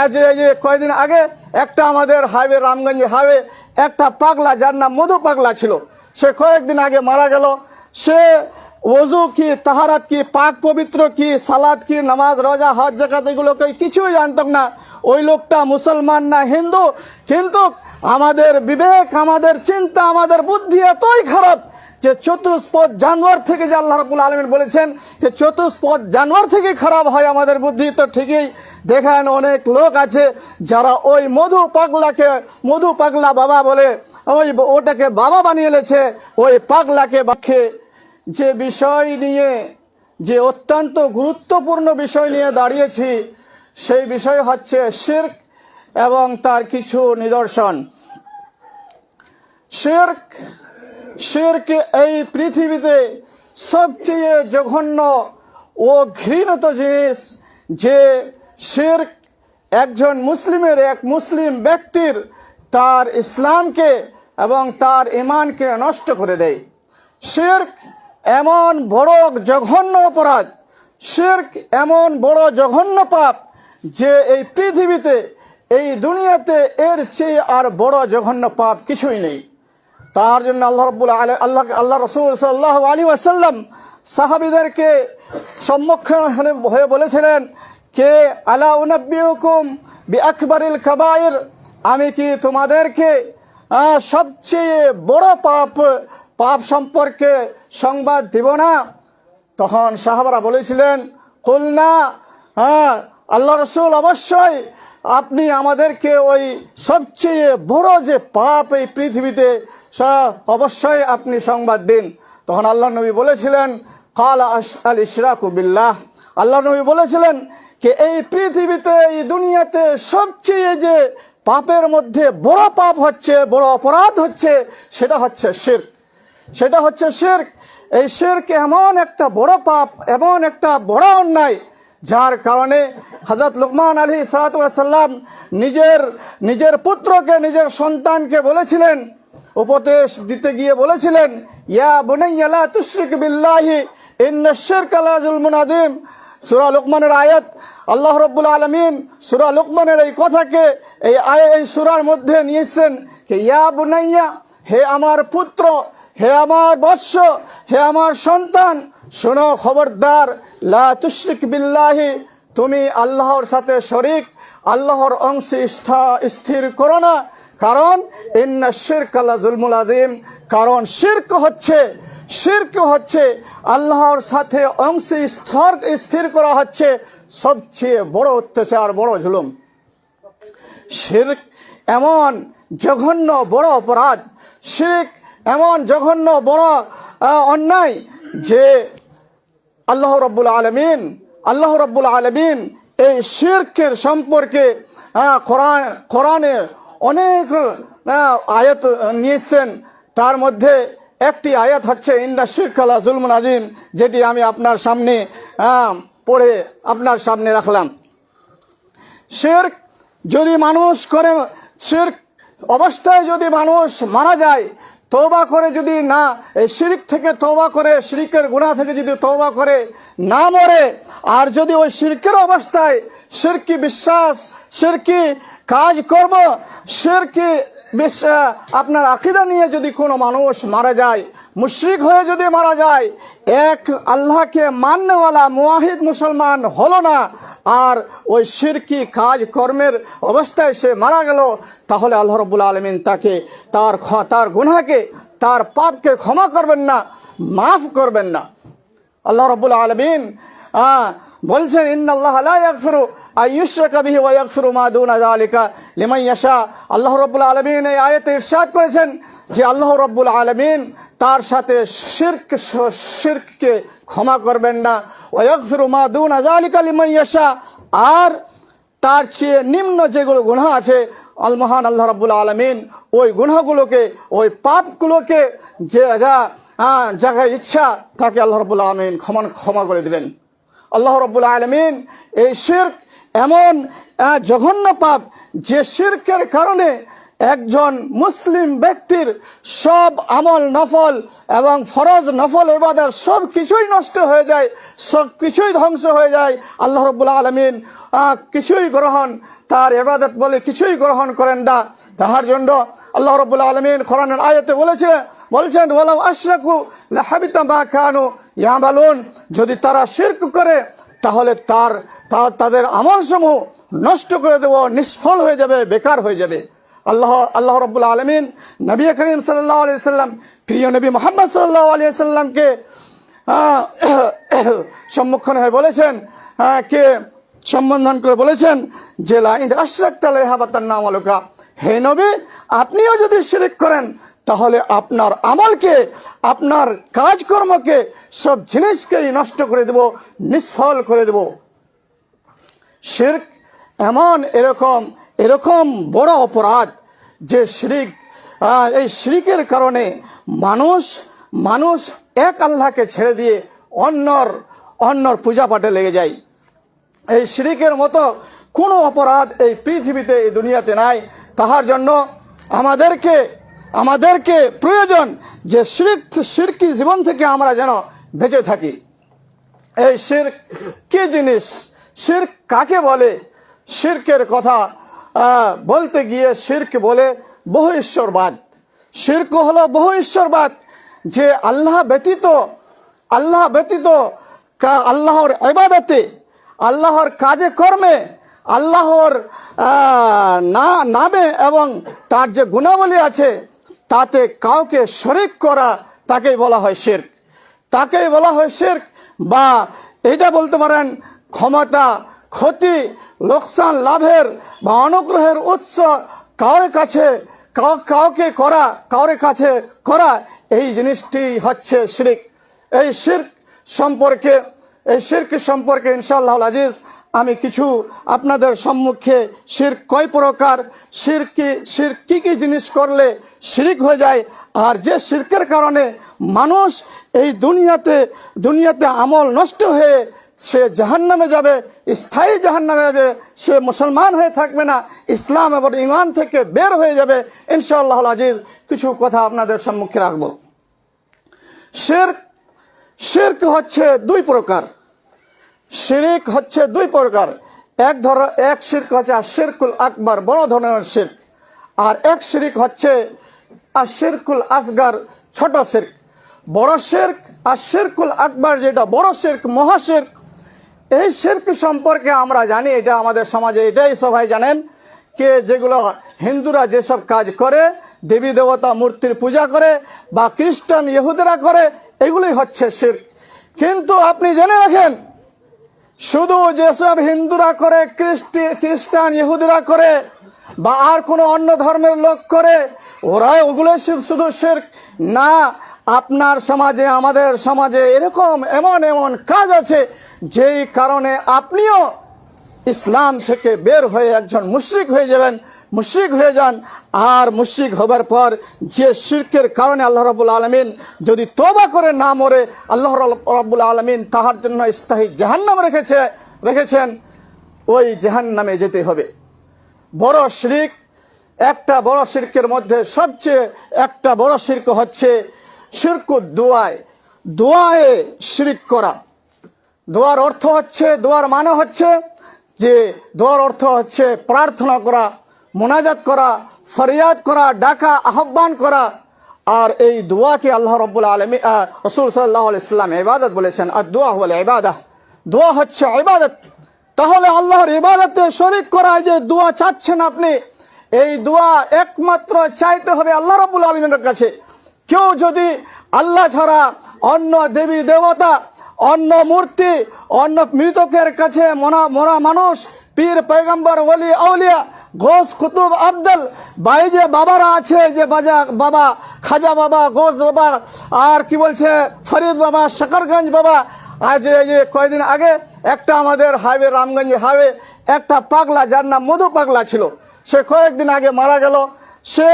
আজ কয়েকদিন আগে একটা আমাদের হাইওয়ে, রামগঞ্জ হাইওয়ে, একটা পাগলা, যার নাম মধু পাগলা ছিল। সে কয়েকদিন আগে মারা গেল। সে ওজু কি, তাহারাত কি, পাক পবিত্র কি সালাদ কি, নামাজ, রোজা, হজ জাকাত এগুলোকে কিছুই জানত না। ওই লোকটা মুসলমান না হিন্দু। কিন্তু আমাদের বিবেক, আমাদের চিন্তা, আমাদের বুদ্ধি এতই খারাপ যে চতুষ্পদ জানোয়ার থেকে যে আল্লাহ রাবুল আলমিন বলেছেন যে চতুষ্পদ জানোয়ার থেকে খারাপ হয় আমাদের বুদ্ধি, তো ঠিকই দেখেন অনেক লোক আছে যারা ওই মধু পাগলাকে, মধু পাগলা বাবা বলে, ওই ওটাকে বাবা বানিয়ে এনেছে, ওই পাগলাকে বাক্যে যে বিষয় নিয়ে, যে অত্যন্ত গুরুত্বপূর্ণ বিষয় নিয়ে দাঁড়িয়েছি, সেই বিষয় হচ্ছে শির্ক এবং তার কিছু নিদর্শন। শির্ক শির্ক এই পৃথিবীতে সবচেয়ে জঘন্য ও ঘৃণত জিনিস যে শির্ক একজন মুসলিমের এক মুসলিম ব্যক্তির তার ইসলামকে এবং তার ইমানকে নষ্ট করে দেয়। শির্ক এমন বড় জঘন্য অপরাধ, শির্ক এমন বড় জঘন্য পাপ যে এই পৃথিবীতে, এই দুনিয়াতে এর চেয়ে আর বড় জঘন্য পাপ কিছুই নেই। তার জন্য আল্লাহ রব্বুল আল আল্লাহ আল্লাহ রসুল সাল্লাহ আলী আসাল্লাম সাহাবিদেরকে সম্মুখীন হয়ে বলেছিলেন কে আলা উনব্বিউকুম বি আকবরিল কাবাইর আমি কি তোমাদেরকে সবচেয়ে বড় পাপ পাপ সম্পর্কে সংবাদ দিব না? তখন সাহাবারা বলেছিলেন, কুলনা হ্যাঁ আল্লাহ রসুল অবশ্যই আপনি আমাদেরকে ওই সবচেয়ে বড় যে পাপ এই পৃথিবীতে অবশ্যই আপনি সংবাদ দিন। তখন আল্লাহ নবী বলেছিলেন, কাল আল ইশরাকু বিল্লাহ। আল্লাহ নবী বলেছিলেন যে এই পৃথিবীতে, এই দুনিয়াতে সবচেয়ে যে পাপের মধ্যে বড় পাপ হচ্ছে, বড় অপরাধ হচ্ছে, সেটা হচ্ছে শির্ক। সেটা হচ্ছে শির্ক। এই শির্ক এমন একটা বড় পাপ, এমন একটা বড় অন্যায় যার কারণে হজরত লুকমান আলী সালাতাম নিজের নিজের পুত্রকে, নিজের সন্তানকে বলেছিলেন, উপদেশ দিতে গিয়ে বলেছিলেন, ইয়া বুনাইয়ালা তুশরিক বিল্লাহি, ইন্না শিরক লাযুলমুন আযীম। সূরা লুকমানের আয়াত, আল্লাহ রব্বুল আলমিন সুরা লুকমানের এই কথাকে এই আয়, এই সুরার মধ্যে নিয়েছেন ইয়া বুনাইয়া, হে আমার পুত্র, হে আমার বৎস, হে আমার সন্তান, শোনো খবরদার লা বিল্লাহি, তুমি আল্লাহর সাথে শরিক, আল্লাহর অংশে স্থা- স্থির করো না। কারণ ইন্না শিরক আল্লাহ জুলমুল আদিম কারণ শির্ক হচ্ছে শির্ক হচ্ছে আল্লাহর সাথে অংশে স্থর স্থির করা হচ্ছে সবচেয়ে বড় অত্যাচার, বড় জুলুম। শির্ক এমন জঘন্য বড় অপরাধ, শির্ক এমন জঘন্য বড় অন্যায় যে আল্লাহ রব্বুল আলমিন আল্লাহ রব্বুল আলমিন এই শির্কের সম্পর্কে আহ, কোরআন কোরআনে অনেক আহ, আয়াত নিয়েছেন। তার মধ্যে একটি আয়াত হচ্ছে ইন্ডা শির্ক আল্লাহ জুলমুন আজিম যেটি আমি আপনার সামনে আহ, পড়ে আপনার সামনে রাখলাম। শির্ক যদি মানুষ করে শির্ক অবস্থায় যদি মানুষ মারা যায় তৌবা করে যদি না, এই শিরিক থেকে তৌবা করে, শিরিকের গুণা থেকে যদি তৌবা করে, না মরে, আর যদি ওই শিরকের অবস্থায় শিরকি বিশ্বাস, শিরকি কাজকর্ম, শিরকি বিশ্বাস আপনার আকিদা নিয়ে যদি কোনো মানুষ মারা যায়, মুশরিক হয়ে যদি মারা যায়, এক আল্লাহকে মান্যওয়ালা মুয়াহিদ মুসলমান হলো না, আর ওই শিরকি কাজ কর্মের অবস্থায় সে মারা গেল, তাহলে আল্লাহ রব্বুল আলমিন তাকে তার তার গুনাকে তার পাপকে ক্ষমা করবেন না, মাফ করবেন না। আল্লাহ রব্বুল আলমিন বলছেন, ইন্নাল্লাহ আল্লাহ ইয়াগফিরু আইয়ুশরাকা বিহি ওয়া ইয়াগফিরু মা দুনা যালিকা লিমান ইয়াশা। আল্লাহ রব্বুল আলামিন এই আয়াতে ইরশাদ করেছেন যে আল্লাহ রব্বুল আলামিন তার সাথে শিরক শিরককে ক্ষমা করবেন না। ওয়া ইয়াগফিরু মা দুনা যালিকা আর তার চেয়ে নিম্ন যেগুলো গুনাহ আছে আল মহান আল্লাহ রাব্বুল আলমিন ওই গুনাহগুলোকে ওই পাপগুলোকে যে যা আহ, জায়গায় ইচ্ছা তাকে আল্লাহ রব্বুল আলমিন ক্ষমা ক্ষমা করে দিবেন। আল্লাহ রব্বুল আলমিন এই শির্ক এমন জঘন্য পাপ যে শির্কের কারণে একজন মুসলিম ব্যক্তির সব আমল নফল এবং ফরজ নফল এবাদার সব কিছুই নষ্ট হয়ে যায়, সব কিছুই ধ্বংস হয়ে যায়। আল্লাহ রব্বুল আলমিন কিছুই গ্রহণ, তার এবাদত বলে কিছুই গ্রহণ করেন না। তাহার জন্য আল্লাহ রব্বুল আলমিন কোরআনের আয়াতে বলেছে, বলছেন ওলাম আশরাকু লাহাবিতা মা কানু ইয়ামালুন। যদি তারা শিরক করে তাহলে তার, তা- তাদের আমলসমূহ নষ্ট করে দেব নিষ্ফল হয়ে যাবে, বেকার হয়ে যাবে। আল্লাহ আল্লাহ রব্বুল আলমিন নবী করিম সাল্লাহ আলিয়া সাল্লাম প্রিয় নবী মোহাম্মদ সাল্লাহ আলিয়া সাল্লামকে সম্মুখীন হয়ে বলেছেন কে সম্বোধন করে বলেছেন যে লাইন হাবাতার নাম আলোকা হে নবী, আপনিও যদি শিরিক করেন তাহলে আপনার আমলকে, আপনার কাজকর্মকে, সব জিনিসকেই নষ্ট করে দেব, নিষ্ফল করে দেব। শির্ক এমন এরকম এরকম বড় অপরাধ যে শিরিক এই শিরিকের কারণে মানুষ মানুষ এক আল্লাহকে ছেড়ে দিয়ে অন্যর অন্যর পূজা পাঠে লেগে যায়। এই শিরিকের মতো কোনো অপরাধ এই পৃথিবীতে, এই দুনিয়াতে নাই। তাহার জন্য আমাদেরকে আমাদেরকে প্রয়োজন যে শিরিক, শিরকি জীবন থেকে আমরা যেন বেঁচে থাকি। এই শির্ক কি জিনিস? শির্ক কাকে বলে? শির্কের কথা বলতে গিয়ে শির্ক বলে বহু ঈশ্বরবাদ। শির্ক হলো বহু ঈশ্বরবাদ যে আল্লাহ ব্যতীত আল্লাহ ব্যতীত আল্লাহর ইবাদতে, আল্লাহর কাজে কর্মে, আল্লাহর না, নামে এবং তার যে গুণাবলী আছে তাতে কাউকে শরিক করা তাকেই বলা হয় শির্ক। তাকেই বলা হয় শির্ক বা এটা বলতে পারেন ক্ষমতা, ক্ষতি, লোকসান, লাভের বা অনুগ্রহের উৎস কারোর কাছে, কাউ- কাউকে করা কারোর কাছে করা, এই জিনিসটি হচ্ছে শিরিক। এই শির্ক সম্পর্কে, এই শির্ক সম্পর্কে ইনশাআল্লাহ আজিজ আমি কিছু আপনাদের সম্মুখে শির কয় প্রকার? শির কি শির কি কি জিনিস করলে শিরিক হয়ে যায়? আর যে শিরকের কারণে মানুষ এই দুনিয়াতে দুনিয়াতে আমল নষ্ট হয়ে সে জাহান্নামে যাবে, স্থায়ী জাহান্নামে যাবে, সে মুসলমান হয়ে থাকবে না, ইসলাম এবং ইমান থেকে বের হয়ে যাবে ইনশাআল্লাহ আজিজ কিছু কথা আপনাদের সম্মুখে রাখব। শির্ক শির্ক হচ্ছে দুই প্রকার। শিরিক হচ্ছে দুই প্রকার। এক ধর, এক শির্ক হচ্ছে শিরকুল আকবর, বড় ধরনের শির্ক। আর এক শিরিক হচ্ছে আর শিরকুল আসগার, ছোট শির্ক। বড় শির্ক আর শিরকুল আকবর যেটা বড় শির্ক মহাশির্ক এই শির্ক সম্পর্কে আমরা জানি, এটা আমাদের সমাজে এটাই সবাই জানেন, কে যেগুলো হিন্দুরা যেসব কাজ করে, দেবী দেবতা মূর্তির পূজা করে বা খ্রিস্টান ইহুদেরা করে, এগুলোই হচ্ছে শির্ক। কিন্তু আপনি জেনে রাখেন শুধু যেসব হিন্দুরা করে, খ্রিস্টি, খ্রিস্টান, ইহুদিরা করে, বা আর কোনো অন্য ধর্মের লোক করে, ওরাই ওগুলো শুধু শের না, আপনার সমাজে, আমাদের সমাজে এরকম এমন এমন কাজ আছে, যেই কারণে আপনিও ইসলাম থেকে বের হয়ে একজন মুশ্রিক হয়ে যাবেন। মুশরিক হয়ে যান। আর মুশরিক হবার পর যে শির্কের কারণে আল্লাহ রাবুল আলমিন যদি তোবা করে না মরে, আল্লাহ রাবুল আলমিন তাহার জন্য স্থায়ী জাহান্নাম রেখেছে, রেখেছেন। ওই জাহান্নামে যেতে হবে। বড় শিরিক, একটা বড় শিরকের মধ্যে সবচেয়ে একটা বড় শির্ক হচ্ছে শিরক দোয়ায় দোয়ায়ে শিরিক করা। দোয়ার অর্থ হচ্ছে, দোয়ার মানে হচ্ছে যে দোয়ার অর্থ হচ্ছে প্রার্থনা করা। মোনাজাত করা, ফরিয়াদ করা, ডাকা, আহ্বান করা। আর এই দোয়াকে আল্লাহ রব্বুল আলমী রসুল সাল্লাহ ইসলাম ইবাদত বলেছেন আর দোয়া হল ইবাদা। দোয়া হচ্ছে ইবাদত। তাহলে আল্লাহর ইবাদতে শরিক করা যে দোয়া চাচ্ছেন আপনি, এই দোয়া একমাত্র চাইতে হবে আল্লাহ রব্বুল আলমিনের কাছে। কেউ যদি আল্লাহ ছাড়া অন্য দেবী, দেবতা, অন্য মূর্তি, অন্য মৃতকের কাছে মরা মরা মানুষ পীর পয়গম্বর, ওলি, আউলিয়া, ঘোষ, কুতুব, আব্দুল, ভাই যে বাবারা আছে, যে বাজা, বাবা, খাজা বাবা, ঘোষ বাবা, আর কি বলছে, ফরিদ বাবা শকরগঞ্জ বাবা, আজ এই যে কয়দিন আগে একটা আমাদের হাইওয়ে, রামগঞ্জ হাইওয়ে, একটা পাগলা, যার নাম মধু পাগলা ছিল, সে কয়েকদিন আগে মারা গেল। সে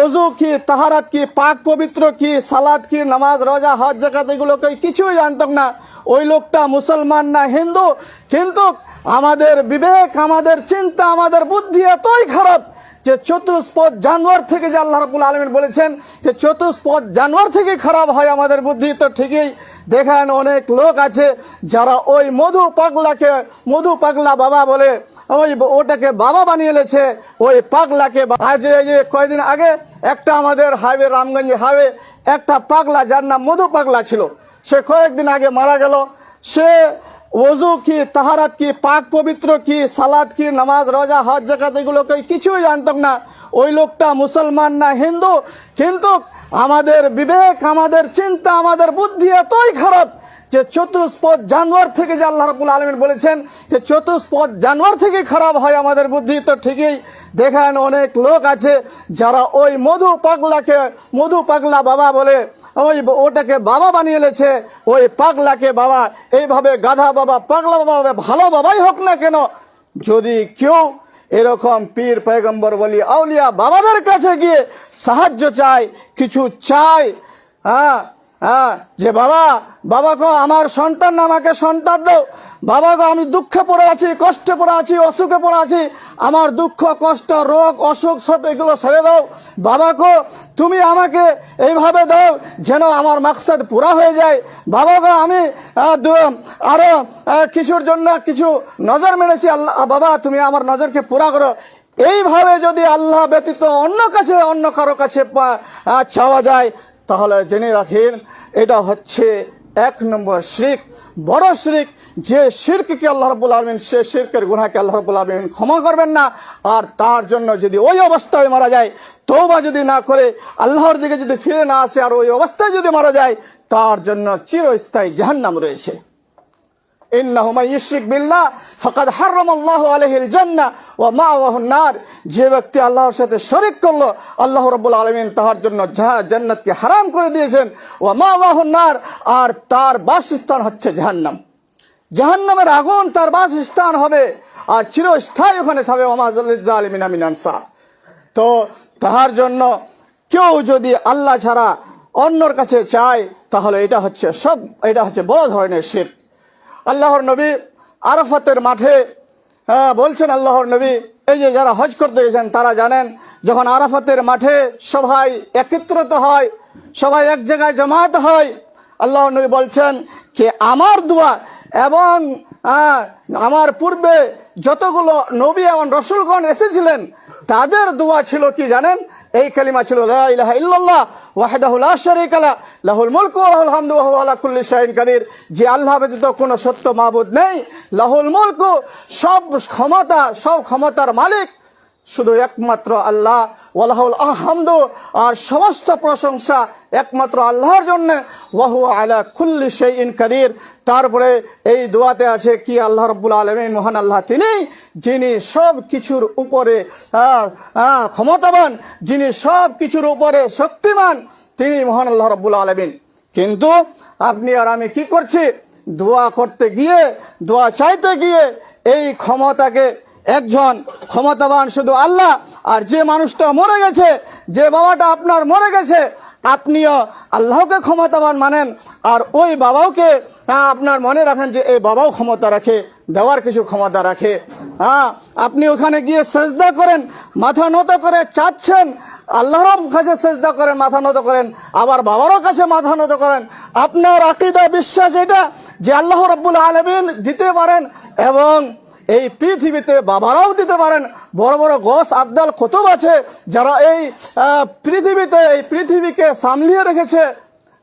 ওজু কি, তাহারাত কি, পাক পবিত্র কি সালাদ কি, নামাজ, রোজা, হজ জাকাত এগুলোকে কিছুই জানতাম না। ওই লোকটা মুসলমান না, হিন্দু, কিন্তু আমাদের বিবেক, আমাদের চিন্তা, আমাদের বুদ্ধি এতই খারাপ যে চতুষ্পদ জানোয়ার থেকে যে আল্লাহ রাবুল আলমিন বলেছেন যে চতুষ্পদ জানোয়ার থেকে খারাপ হয় আমাদের বুদ্ধি, তো ঠিকই দেখেন অনেক লোক আছে যারা ওই মধু পাগলাকে, মধু পাগলা বাবা বলে, ওই ওটাকে বাবা বানিয়ে লেছে ওই পাগলাকে আজ কয়েকদিন আগে একটা আমাদের হাইওয়ে, রামগঞ্জ হাইওয়ে, একটা পাগলা যার নাম মধু পাগলা ছিল, সে কয়েকদিন আগে মারা গেল, সে ওজু কি, তাহারাত কি, পাক পবিত্র কি সালাদ কি, নামাজ, রোজা, হজ জাকাত এগুলোকে কিছুই জানতাম না। ওই লোকটা মুসলমান না, হিন্দু। কিন্তু আমাদের বিবেক, আমাদের চিন্তা, আমাদের বুদ্ধি এতই খারাপ যে চতুষ্পদ জানোয়ার থেকে যে আল্লাহ রাবুল আলমিন বলেছেন যে চতুষ্পদ জানোয়ার থেকে খারাপ হয় আমাদের বুদ্ধি তো ঠিকই। দেখেন অনেক লোক আছে যারা ওই মধু পাগলাকে, মধু পাগলা বাবা বলে ওই ওটাকে বাবা বানিয়ে লেছে ওই পাগলাকে বাবা, এইভাবে গাধা বাবা, পাগলা বাবা ভালো বাবাই হোক না কেন। যদি কেউ এরকম পীর পয়গম্বর বলি, আউলিয়া বাবাদের কাছে গিয়ে সাহায্য চায়, কিছু চায় হ্যাঁ হ্যাঁ যে বাবা বাবা গো আমার সন্তান আমাকে সন্তান দাও। বাবা গো আমি দুঃখে পড়ে আছি কষ্টে পড়ে আছি অসুখে পড়ে আছি। আমার দুঃখ কষ্ট রোগ অসুখ সব এগুলো সেরে দাও। বাবা গো তুমি আমাকে এইভাবে দাও যেন আমার মাকসাদ পুরা হয়ে যায়। বাবা গো আমি আহ, দু- আরও কিছুর জন্য কিছু নজর মেরেছি। আল্লাহ বাবা তুমি আমার নজরকে পুরা করো। এইভাবে যদি আল্লাহ ব্যতীত অন্য কাছে অন্য কারও কাছে চাওয়া যায় তাহলে জেনে রাখেন, এটা হচ্ছে এক নম্বর শিখ বড় শিখ যে শিরকে আল্লাহ রব্বুল আলমিন, সে শিরকের গুণাকে আল্লাহ রব্বুল আলমিন ক্ষমা করবেন না। আর তার জন্য যদি ওই অবস্থায় মারা যায় তৌবা যদি না করে, আল্লাহর দিকে যদি ফিরে না আসে, আর ওই অবস্থায় যদি মারা যায়, তার জন্য চিরস্থায়ী জাহান্নাম রয়েছে। যে ব্যক্তি আল্লাহর সাথে শরীক করল, আল্লাহ রাব্বুল আলামিন তার জন্য জাহা- জান্নাতকে হারাম করে দিয়েছেন। ওয়া মাওয়াহুন নার, আর তার বাসস্থান হচ্ছে জাহান্নাম। জাহান্নামের আগুন তার বাসস্থান হবে, আর চিরস্থায়ী ওখানে থাকবে ওমাজালিমিন আমিন আনসার। তো তাহার জন্য কেউ যদি আল্লাহ ছাড়া অন্যর কাছে চায়, তাহলে এটা হচ্ছে সব এটা হচ্ছে বড় ধরনের শির আল্লাহর নবী আরাফাতের মাঠে হ্যাঁ, বলছেন আল্লাহর নবী এই যে যারা হজ করতে গেছেন তারা জানেন যখন আরাফাতের মাঠে সবাই একত্রিত হয় সবাই এক জায়গায় জমায়েত হয় আল্লাহর নবী বলছেন যে আমার দোয়া এবং আহ, আমার পূর্বে যতগুলো নবী এবং রসুলগণ এসেছিলেন তাদের দোয়া ছিল কি জানেন? এই কালিমা ছিল, লা ইলাহা ইল্লাল্লাহ ওয়াহদাহু লা শারীকা লা, লাহুল মুলকু ওয়া লাহুল হামদু ওয়া হুয়া আলা কুল্লি শাইইন কাদির। যে আল্লাহ ব্যতীত কোনো সত্য মাবুদ নেই, লাহুল মুলকু সব ক্ষমতা, সব ক্ষমতার মালিক। শুধু একমাত্র আল্লাহ, ওয়ালাহুল আহমদু আর সমস্ত প্রশংসা একমাত্র আল্লাহর জন্য ওয়াহু আলা কুল্লি শাইইন কাদির। তারপরে এই দোয়াতে আছে কি, আল্লাহ রব্বুল আলমিন মহান আল্লাহ তিনি, যিনি সব কিছুর উপরে ক্ষমতাবান, যিনি সব কিছুর উপরে শক্তিমান, তিনি মহান আল্লাহ রব্বুল আলমিন। কিন্তু আপনি আর আমি কি করছি? দোয়া করতে গিয়ে, দোয়া চাইতে গিয়ে এই ক্ষমতাকে একজন ক্ষমতাবান শুধু আল্লাহ আর যে মানুষটা মরে গেছে যে বাবাটা আপনার মরে গেছে আপনিও আল্লাহকে ক্ষমতাবান মানেন আর ওই বাবাওকে হ্যাঁ, আপনার মনে রাখেন যে এই বাবাও ক্ষমতা রাখে দেওয়ার কিছু ক্ষমতা রাখে। হ্যাঁ আপনি ওখানে গিয়ে সেজদা করেন মাথা নত করে চাচ্ছেন আল্লাহর কাছে সেজদা করেন মাথা নত করেন আবার বাবারও কাছে মাথা নত করেন। আপনার আকিদা বিশ্বাস এটা যে আল্লাহ রব্বুল আলমিন দিতে পারেন এবং এই পৃথিবীতে বাবারাও দিতে পারেন। বড় বড় গোস আবদাল কতব আছে, যারা এই পৃথিবীতে, এই পৃথিবীকে সামলিয়ে রেখেছে।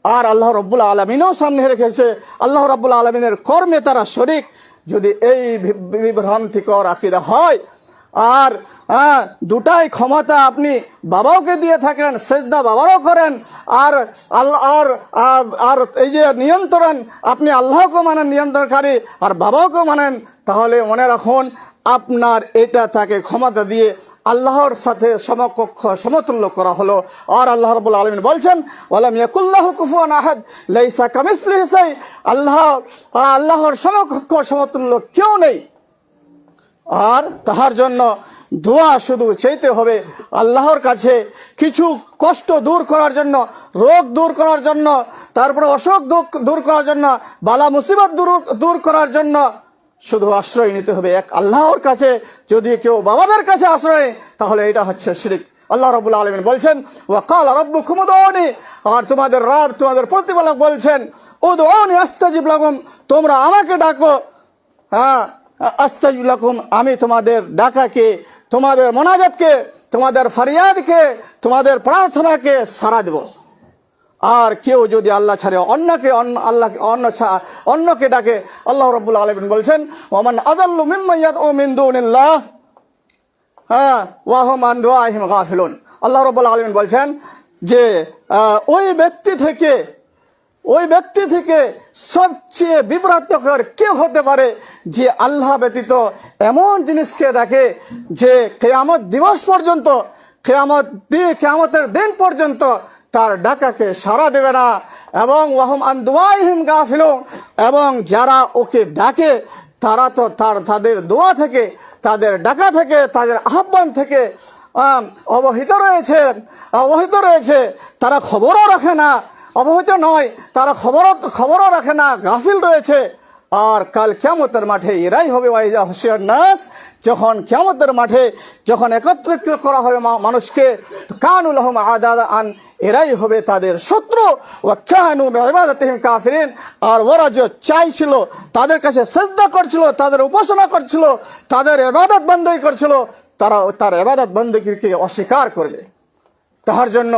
আর আল্লাহ রব্বুল আলমিনও সামনে রেখেছে। আল্লাহ রব্বুল আলমিনের কর্মে তারা শরিক। যদি এই বিভ্রান্তিকর আকিদা হয় আর হ্যাঁ, দুটাই ক্ষমতা আপনি বাবাওকে দিয়ে থাকেন সেজদা বাবারও করেন আর আল্লাহ আর আর- এই যে নিয়ন্ত্রণ আপনি আল্লাহকে মানেন নিয়ন্ত্রণকারী আর বাবাওকে মানেন তাহলে মনে রাখুন আপনার এটা তাকে ক্ষমতা দিয়ে আল্লাহর সাথে সমকক্ষ সমতুল্য করা হলো। আর আল্লাহ রাব্বুল আলমিন বলছেন আহাদ লাইসা আল্লাহ আল্লাহর সমকক্ষ সমতুল্য কেউ নেই। আর তাহার জন্য দোয়া শুধু চাইতে হবে আল্লাহর কাছে। কিছু কষ্ট দূর করার জন্য, রোগ দূর করার জন্য, তারপরে অসুখ দূর- করার জন্য, বালা মুসিবত দূর দূর করার জন্য শুধু আশ্রয় নিতে হবে। এক আল্লাহর কাছে যদি কেউ বাবাদের কাছে আশ্রয় তাহলে এটা হচ্ছে শিরিক। আল্লাহ রবুল আলমিন বলছেন ওয়াকাল রব্বু খুমুদনি আর তোমাদের রাব, তোমাদের প্রতিপালক বলছেন উদনি আস্তাজিব লাগুম তোমরা আমাকে ডাকো। হ্যাঁ আস্তাজিব লাকুম আমি তোমাদের ডাকাকে, তোমাদের মোনাজাতকে, তোমাদের ফরিয়াদকে, তোমাদের প্রার্থনাকে সারা দেব। আর কেউ যদি আল্লাহ ছাড়ে, অন্যকে অন্য আল্লাহকে অন্য অন্যকে ডাকে, আল্লাহ রব্বুল আলমিন বলছেন, ওমান আদাল্লু মিম্মাইয়াত ও মিন্দুনিল্লাহ হ্যাঁ ওয়াহম আন্দোয়াহিম গাফিলুন। আল্লাহ রব্বুল আলমিন বলছেন যে ওই ব্যক্তি থেকে ওই ব্যক্তি থেকে সবচেয়ে বিব্রতকর কে হতে পারে যে আল্লাহ ব্যতীত এমন জিনিসকে ডাকে যে কেয়ামত দিবস পর্যন্ত, কেয়ামত দিয়ে কেয়ামতের দিন পর্যন্ত তার ডাকাকে সাড়া দেবে না। এবং ওয়াহম আন্দোয়াহিম গাফিলুন, এবং যারা ওকে ডাকে, তারা তো তার, তাদের দোয়া থেকে, তাদের ডাকা থেকে, তাদের আহ্বান থেকে অবহিত রয়েছে অবহিত রয়েছে। তারা খবরও রাখে না। অবহিত নয়। তারা খবরও খবরও রাখে না, গাফিল রয়েছে। আর কাল কেমতের মাঠে এরাই হবে ওয়াইজা হুশিয়ার নাস। যখন কেমতের মাঠে যখন একত্রিত করা হবে মানুষকে কানুল আহম আদাদ আন, এরাই হবে তাদের শত্রু। ও কানু ইবাদাতিহিম কাফিরিন। আর ওরা যে চাইছিল, তাদের কাছে সেজদা করছিল, তাদের উপাসনা করছিল, তাদের এবাদত বন্দী করছিল, তারা তার এবাদত বন্দীকে অস্বীকার করবে। তাহার জন্য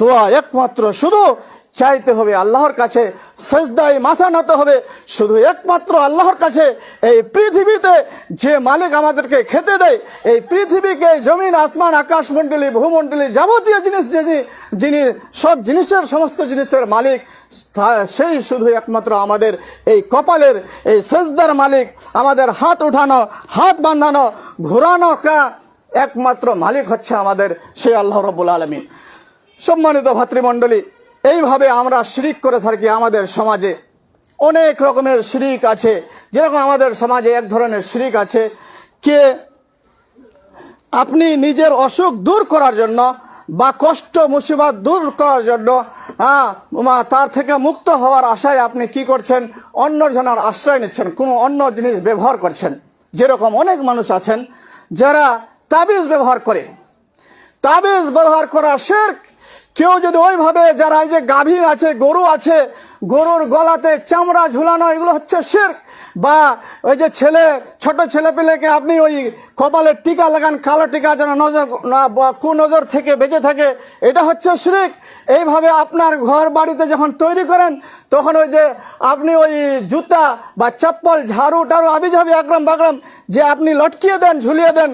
দোয়া একমাত্র শুধু চাইতে হবে আল্লাহর কাছে, সেজদায় মাথা নত হবে। শুধু একমাত্র আল্লাহর কাছে এই পৃথিবীতে যে মালিক আমাদেরকে খেতে দেয়, এই পৃথিবীকে জমিন, আসমান, আকাশ মণ্ডলী ভূমণ্ডলী যাবতীয় জিনিস যিনি যিনি সব জিনিসের, সমস্ত জিনিসের মালিক সেই শুধু একমাত্র আমাদের এই কপালের, এই সেজদার মালিক, আমাদের হাত উঠানো, হাত বাঁধানো, ঘোরানো কা একমাত্র মালিক হচ্ছে আমাদের সেই আল্লাহ রব্বুল আলমিন। সম্মানিত ভাতৃমণ্ডলী এইভাবে আমরা শিরিক করে থাকি আমাদের সমাজে। অনেক রকমের শিরিক আছে। যেরকম আমাদের সমাজে এক ধরনের শিরিক আছে কে আপনি নিজের অসুখ দূর করার জন্য বা কষ্ট, মুসিবত দূর করার জন্য হ্যাঁ তার থেকে মুক্ত হওয়ার আশায় আপনি কি করছেন? অন্য জনের আশ্রয় নিচ্ছেন। কোনো অন্য জিনিস ব্যবহার করছেন। যেরকম অনেক মানুষ আছেন যারা তাবিজ ব্যবহার করে। তাবিজ ব্যবহার করা শেরক কেউ যদি ওইভাবে যারা এই যে গাভীর আছে, গরু আছে, গরুর গলাতে চামড়া ঝুলানো, এগুলো হচ্ছে শেরক। বা ওই যে ছেলে, ছোট ছেলে পেলেকে আপনি ওই কপালে টিকা লাগান, কালো টিকা যেন নজর কুনজর থেকে বেঁচে থাকে, এটা হচ্ছে শিরিক। এইভাবে আপনার ঘর বাড়িতে যখন তৈরি করেন, তখন ওই যে আপনি ওই জুতা বা চপ্পল, ঝাড়ু, টাড়ু, আবিঝাবি, আকরাম বাকরাম যে আপনি লটকিয়ে দেন, ঝুলিয়ে দেন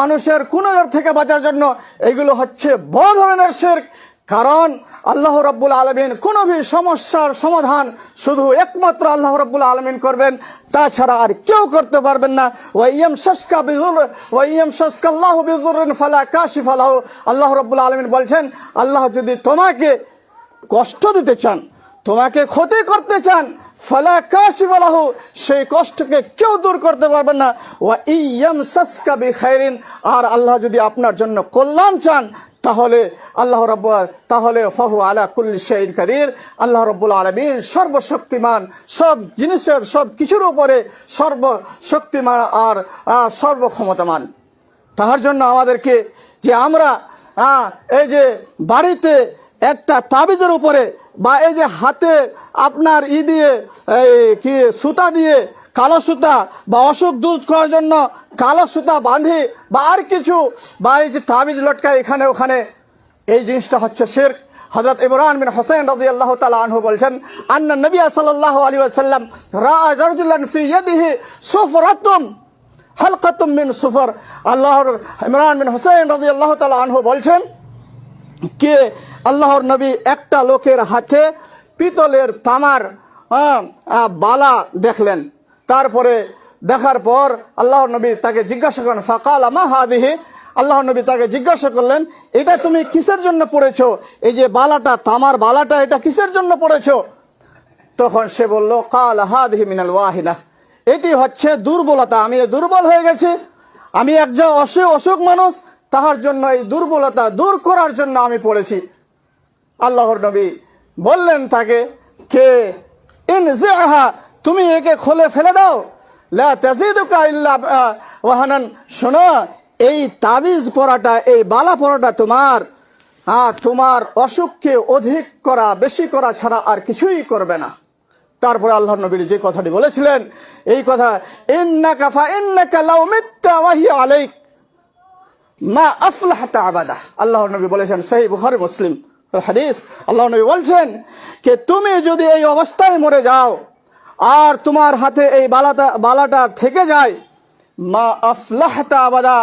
মানুষের কুনজর থেকে বাঁচার জন্য, এগুলো হচ্ছে বড় ধরনের শেরক। কারণ আল্লাহ রব্বুল আলমিন কোনো সমস্যার সমাধান শুধু একমাত্র আল্লাহ রব্বুল আলমিন করবেন, তাছাড়া আর কেউ করতে পারবেন না। ওয়াইয়াম শাসকা বিজুর ওয়াইয়াম শাসকা আল্লাহ বিজুরিন ফালা কাশি ফালাহ আল্লাহ রব্বুল আলমিন বলছেন, আল্লাহ যদি তোমাকে কষ্ট দিতে চান, তোমাকে ক্ষতি করতে চান, ফালা কাশিফালাহ সেই কষ্টকে কেউ দূর করতে পারবেন না। ওয়া ইয়াম সাসকা বি খাইরিন আর আল্লাহ যদি আপনার জন্য কল্যাণ চান তাহলে আল্লাহ রব তাহলে ফাহু আলা কুল্লি শাইন কাদির। আল্লাহ রব্বুল আলমিন সর্বশক্তিমান, সব জিনিসের সব কিছুর উপরে সর্বশক্তিমান আর সর্বক্ষমতামান। তাহার জন্য আমাদেরকে যে আমরা এই যে বাড়িতে একটা তাবিজের উপরে বা এই যে হাতে আপনার ই দিয়ে, এই কি সুতা দিয়ে কালো সুতা বা অসুখ দূর করার জন্য কালো সুতা বাঁধি বা আর কিছু, বা এই যে তাবিজ লটকায় এখানে ওখানে, এই জিনিসটা হচ্ছে শের হজরত ইমরান বিন হোসেন রদি আল্লাহ তালা আনহু বলছেন, আন্না নবী সাল্লাহ আলী আসাল্লাম রাজুল্লান ফি ইয়াদিহি সুফরাতুম, হালকাতুম মিন সুফর। আল্লাহর ইমরান বিন হোসেন রদি আল্লাহ তালা আনহু বলছেন কে আল্লাহর নবী একটা লোকের হাতে পিতলের তামার আহ, বালা দেখলেন। তারপরে দেখার পর আল্লাহর নবী তাকে জিজ্ঞাসা করেন ফাকাল আমা হাদিহি? আল্লাহর নবী তাকে জিজ্ঞাসা করলেন এটা তুমি কিসের জন্য পড়েছো? এই যে বালাটা তামার বালাটা এটা কিসের জন্য পড়েছো? তখন সে বলল কাল হাদিহি মিনাল ওয়াহিদা। এটি হচ্ছে দুর্বলতা। আমি দুর্বল হয়ে গেছি। আমি একজন অসুখ অসুখ মানুষ। তাহার জন্য এই দুর্বলতা দূর করার জন্য আমি পড়েছি। আল্লাহর নবী বললেন তাকে, কে? ইন জিআহা, তুমি একে খুলে ফেলে দাও। লা তাজিদুকা ইল্লা ওয়াহানান, শোনো, এই তাবিজ পড়াটা এই বালা পড়াটা তোমার। হ্যাঁ তোমার অসুখকে অধিক করা, বেশি করা ছাড়া আর কিছুই করবে না। তারপরে আল্লাহ নবীর যে কথাটি বলেছিলেন, এই কথা, ইন্নাকা ফা ইন্নাকা লাউ মিত্তা ওয়াহিয়া আলাইক। মা আফলাহতা আবাদা। আল্লাহ নবী বলেছেন সেই বুখারি, মুসলিম হাদিস। আল্লাহ নবী বলছেন যে, তুমি যদি এই অবস্থায় মরে যাও আর তোমার হাতে এই বালাটা বালাটা থেকে যায়, মা আফলাহতা আবাদা,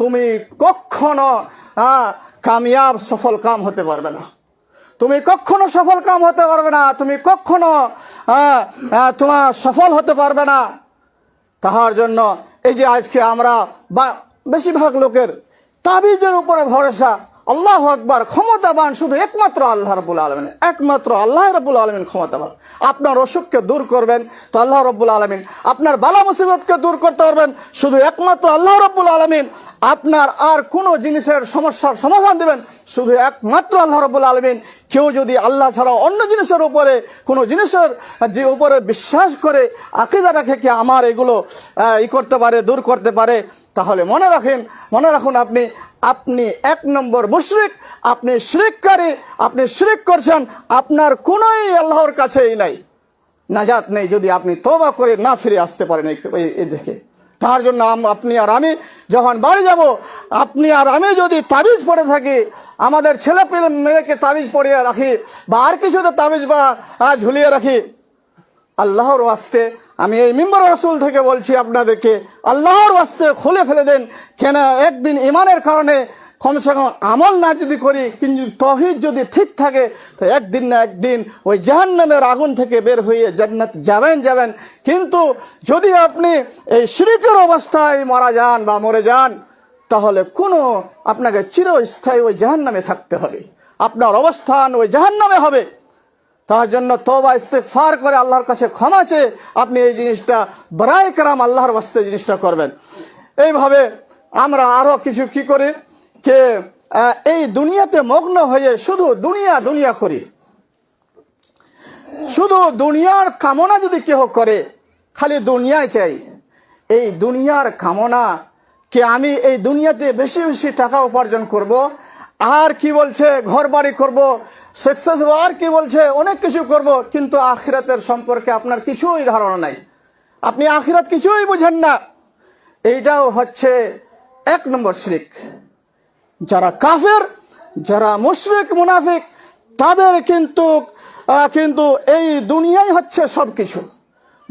তুমি কখনো কামিয়াব, সফল কাম হতে পারবে না। তুমি কখনো সফল কাম হতে পারবে না, তুমি কখনো তোমার সফল হতে পারবে না। তাহার জন্য এই যে আজকে আমরা বা, বেশিরভাগ লোকের তাবিজের উপরে ভরসা। আল্লাহ আকবার, ক্ষমতাবান শুধু একমাত্র আল্লাহ রবুল আলমিন। একমাত্র আল্লাহ রবুল আলমিন ক্ষমতাবান। আপনার অসুখকে দূর করবেন, তো আল্লাহ রব্বুল আলমিন আপনার বালা মুসিবতকে দূর করতে পারবেন, শুধু একমাত্র আল্লাহ রব্বুল আলমিন। আপনার আর কোনো জিনিসের সমস্যার সমাধান দেবেন, শুধু একমাত্র আল্লাহ রব্বুল আলমিন। কেউ যদি আল্লাহ ছাড়া অন্য জিনিসের উপরে, কোনো জিনিসের যে উপরে বিশ্বাস করে আকিদা রাখে কি আমার এগুলো ই করতে পারে, দূর করতে পারে তাহলে মনে রাখেন, মনে রাখুন আপনি আপনি এক নম্বর মুশরিক, আপনি শিরিককারী, আপনি শিরিক করছেন, আপনার কোনোই আল্লাহর কাছেই নাই। নাজাত নেই যদি আপনি তবা করে না ফিরে আসতে পারেন এই- দেখে তার জন্য আপনি আর আমি যখন বাড়ি যাব, আপনি আর আমি যদি তাবিজ পড়ে থাকি, আমাদের ছেলে মেয়েকে তাবিজ পড়িয়ে রাখি, বা আর কিছুতে তাবিজ বা ঝুলিয়ে রাখি আল্লাহর ওয়াস্তে, আমি এই মিম্বর রসুল থেকে বলছি আপনাদেরকে, আল্লাহর ওয়াস্তে খুলে ফেলে দেন। কেন একদিন ইমানের কারণে কমসে কম আমল না যদি করি, কিন্তু তহিদ যদি ঠিক থাকে, তো একদিন না একদিন ওই জাহান্নামের আগুন থেকে বের হয়ে জান্নাত যাবেন যাবেন। কিন্তু যদি আপনি এই শিরিকের অবস্থায় মারা যান বা মরে যান, তাহলে কোনো আপনাকে চিরস্থায়ী ওই জাহান্নামে থাকতে হবে। আপনার অবস্থান ওই জাহান্নামে হবে। তার জন্য তোবা ইস্তেকফার করে আল্লাহর কাছে ক্ষমা চেয়ে আপনি এই জিনিসটা বড়াই কারাম আল্লাহর বাস্তে জিনিসটা করবেন। এইভাবে আমরা আরও কিছু কি করি? কে এই দুনিয়াতে মগ্ন হয়ে শুধু দুনিয়া দুনিয়া করি। শুধু দুনিয়ার কামনা যদি কেহ করে, খালি দুনিয়ায় চাই। এই দুনিয়ার কামনা কে আমি এই দুনিয়াতে বেশি বেশি টাকা উপার্জন করব? আর কি বলছে? ঘর বাড়ি করব সাকসেস আর কি বলছে? অনেক কিছু করব, কিন্তু আখিরাতের সম্পর্কে আপনার কিছুই ধারণা নাই। আপনি আখিরাত কিছুই বুঝেন না। এইটাও হচ্ছে এক নম্বর শিরিক। যারা কাফের, যারা মুশরিক, মুনাফিক, তাদের কিন্তু কিন্তু এই দুনিয়াই হচ্ছে সব কিছু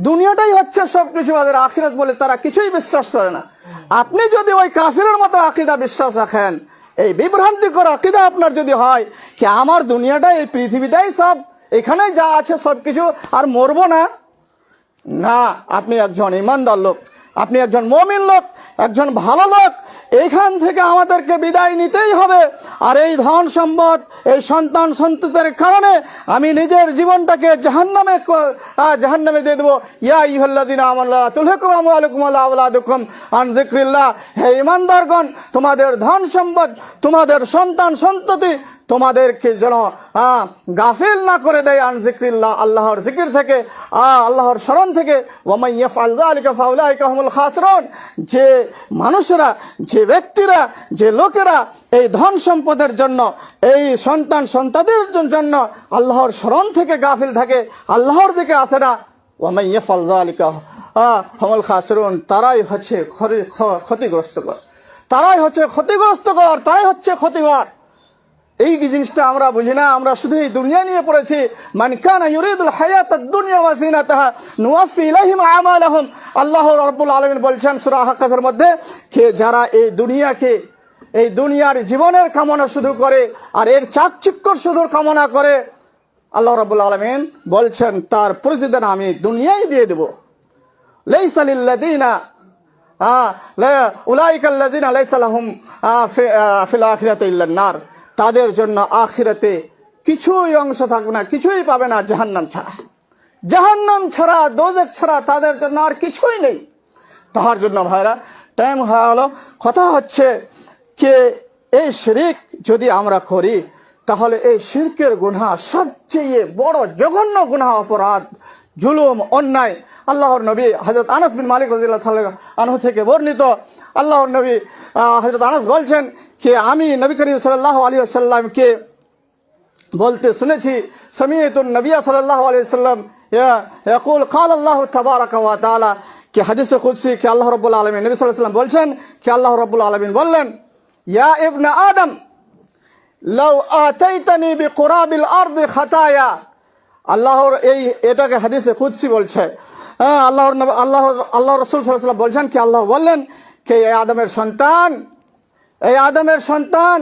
দুনিয়াটাই হচ্ছে সব কিছু তাদের আখিরাত বলে তারা কিছুই বিশ্বাস করে না। আপনি যদি ওই কাফিরের মতো আকিদা বিশ্বাস রাখেন এই বিভ্রান্তিকর আকিদা আপনার যদি হয়, কি আমার দুনিয়াটা এই পৃথিবীটাই সব এখানে যা আছে সব কিছু আর মরবো না? না, আপনি একজন ইমানদার লোক। আপনি একজন মমিন লোক, একজন ভালো লোক, এইখান থেকে আমাদেরকে বিদায় নিতেই হবে। আর এই ধন সম্পদ, এই সন্তান সন্ততির কারণে আমি নিজের জীবনটাকে জাহান্নামে জাহান্নামে দিয়ে দেবো। ইয়া ইহল্লাদিন আমল্লাহ তুলহকুম আমলাকুম আউলাদুকুম আন হে ইমানদারগণ তোমাদের ধন সম্পদ, তোমাদের সন্তান সন্ততি তোমাদেরকে যেন গাফিল না করে দেয় আন জিক্রিল্লাহ, আল্লাহর জিকির থেকে আল্লাহর স্মরণ থেকে। ওমাইয়া ফালদা আলিকা ফাউলাইকা হুমুল খাসরন। যে মানুষেরা, যে ব্যক্তিরা, যে লোকেরা এই ধন সম্পদের জন্য, এই সন্তান সন্তাদের জন্য আল্লাহর স্মরণ থেকে গাফিল থাকে, আল্লাহর দিকে আসে না। ওমাইয়া ফালদা আলিকা হমল খাসরুন, তারাই হচ্ছে ক্ষতিগ্রস্ত ক্ষ- ক্ষতিগ্রস্তকর তারাই হচ্ছে ক্ষতিগ্রস্তকর তারাই হচ্ছে ক্ষতিকর। এই জিনিসটা আমরা বুঝি না? আমরা শুধু এই দুনিয়া নিয়ে পড়েছি। মান কানা ইউরিদুল হায়াত দুনিয়া ওয়া জিনাতাহা নুওয়াফি ইলাইহিম আমালাহুম। আল্লাহ রাব্বুল আলামিন বলছেন সূরা হাক্কাফের মধ্যে কে যারা এই দুনিয়াকে এই দুনিয়ার জীবনের কামনা শুধু করে আর এর চাকচিক্যর শুধু কামনা করে আল্লাহ রাব্বুল আলামিন বলছেন তার প্রতিদান আমি দুনিয়াই দিয়ে দেব। লাইসা লিল্লাযিনা আহ, লা- উলাইকাল্লাযিনা লাইসা লাহুম ফিল আখিরাতি ইল্লান নার। তাদের জন্য আখিরাতে কিছুই অংশ থাকবে না, কিছুই পাবে না জাহান্নাম ছাড়া। জাহান্নাম ছাড়া, দোজক ছাড়া তাদের জন্য আর কিছুই নেই। তাহার জন্য ভাইরা টাইম হয়ে গেল। কথা হচ্ছে কে এই শিরিক যদি আমরা করি, তাহলে এই শিরকের গুনাহ সবচেয়ে বড় জঘন্য গুনাহ, অপরাধ, জুলুম, অন্যায়। আল্লাহর নবী হজরত আনাস বিন মালিক তাআলা আনহু থেকে বর্ণিত। আল্লাহর নবী হজরত আনাস বলছেন যে আমি নবী করিম সাল্লাল্লাহু আলাইহি ওয়াসাল্লামকে বলতে শুনেছি সমিয়তুন নবিয়া সাল্লাল্লাহু আলাইহি সাল্লাম ইয়াকুল قال الله تبارك وتعالى কি হাদিসে কুদসি কি আল্লাহ রাব্বুল আলামিন নবী সাল্লাল্লাহু আলাইহি সাল্লাম বলছেন কি আল্লাহ রাব্বুল আলামিন বললেন ইয়া ইবনে আদম লাউ আতাইতানি বিকুরাবিল আরদি খাতায়া আল্লাহর এই এটাকে হাদিসে কুদসি বলছে হ্যাঁ আল্লাহর নবী- আল্লাহ আল্লাহ রসুল সাল্লাল্লাহু আলাইহি সাল্লাম বলছেন কি আল্লাহ বললেন কে এই আদমের সন্তান এই আদমের সন্তান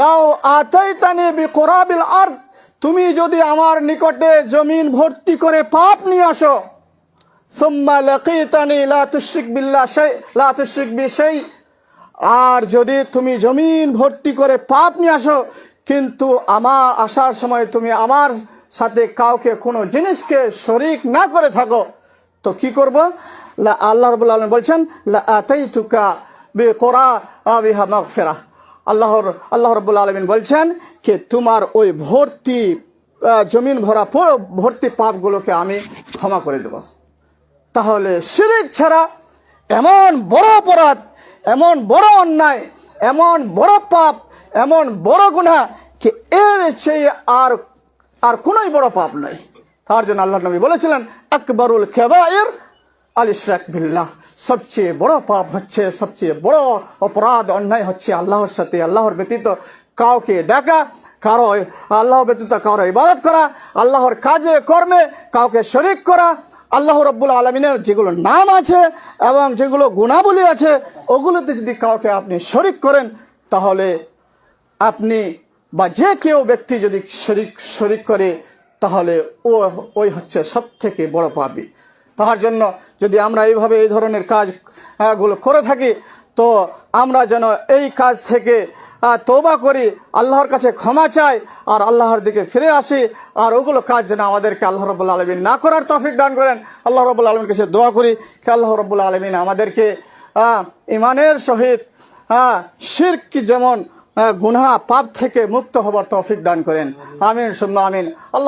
লাও আতাইতানি বিকুরাবিল আর তুমি যদি আমার নিকটে জমিন ভর্তি করে পাপ নিয়ে আসো, সুম্মা লাকিতানি লা তুশরিক বিল্লাহ শাই, লা বি সেই আর যদি তুমি জমিন ভর্তি করে পাপ নিয়ে আসো, কিন্তু আমার আসার সময় তুমি আমার সাথে কাউকে কোনো জিনিসকে শরিক না করে থাকো, তো কি করব? আল্লাহ রাব্বুল আলামিন বলছেন, লা আতাইতুকা বিকুরা বিহা মাগফিরা। আল্লাহর আল্লাহ রাব্বুল আলামিন বলছেন যে তোমার ওই ভর্তি জমিন ভরা ভর্তি পাপগুলোকে আমি ক্ষমা করে দেবো। তাহলে শিরিক ছাড়া এমন বড় অপরাধ, এমন বড় অন্যায়, এমন বড় পাপ, এমন বড় গুনাহ কি এর চেয়ে আর আর কোনোই বড় পাপ নয়। তার জন্য আল্লাহ নবী বলেছিলেন, আকবরুল খেবায়ের আল ইশরাক বিল্লাহ। সবচেয়ে বড় পাপ হচ্ছে, সবচেয়ে বড় অপরাধ, অন্যায় হচ্ছে আল্লাহর সাথে, আল্লাহর ব্যতীত কাউকে ডাকা কারও আল্লাহ ব্যতীত কারও ইবাদত করা, আল্লাহর কাজে, কর্মে কাউকে শরিক করা, আল্লাহ রব্বুল আলমিনের যেগুলো নাম আছে এবং যেগুলো গুণাবলী আছে, ওগুলোতে যদি কাউকে আপনি শরিক করেন, তাহলে আপনি বা যে কেউ ব্যক্তি যদি শরিক শরিক করে, তাহলে ও, ওই হচ্ছে সব থেকে বড় পাপি। তাহার জন্য যদি আমরা এইভাবে এই ধরনের কাজ আহ, গুলো করে থাকি তো আমরা যেন এই কাজ থেকে তৌবা করি আল্লাহর কাছে ক্ষমা চাই আর আল্লাহর দিকে ফিরে আসি আর ওগুলো কাজ যেন আমাদেরকে আল্লাহ রবুল্লা আলমিন না করার তফিক দান করেন। আল্লাহ রবুল্লা আলমীর কাছে দোয়া করি কি আল্লাহ রবুল্লা আলমিন আমাদেরকে ইমানের সহিত শির্ক যেমন গুনাহ পাপ থেকে মুক্ত হবার তৌফিক দান করেন। আমিন সুম্মা আমিন। আল্লাহ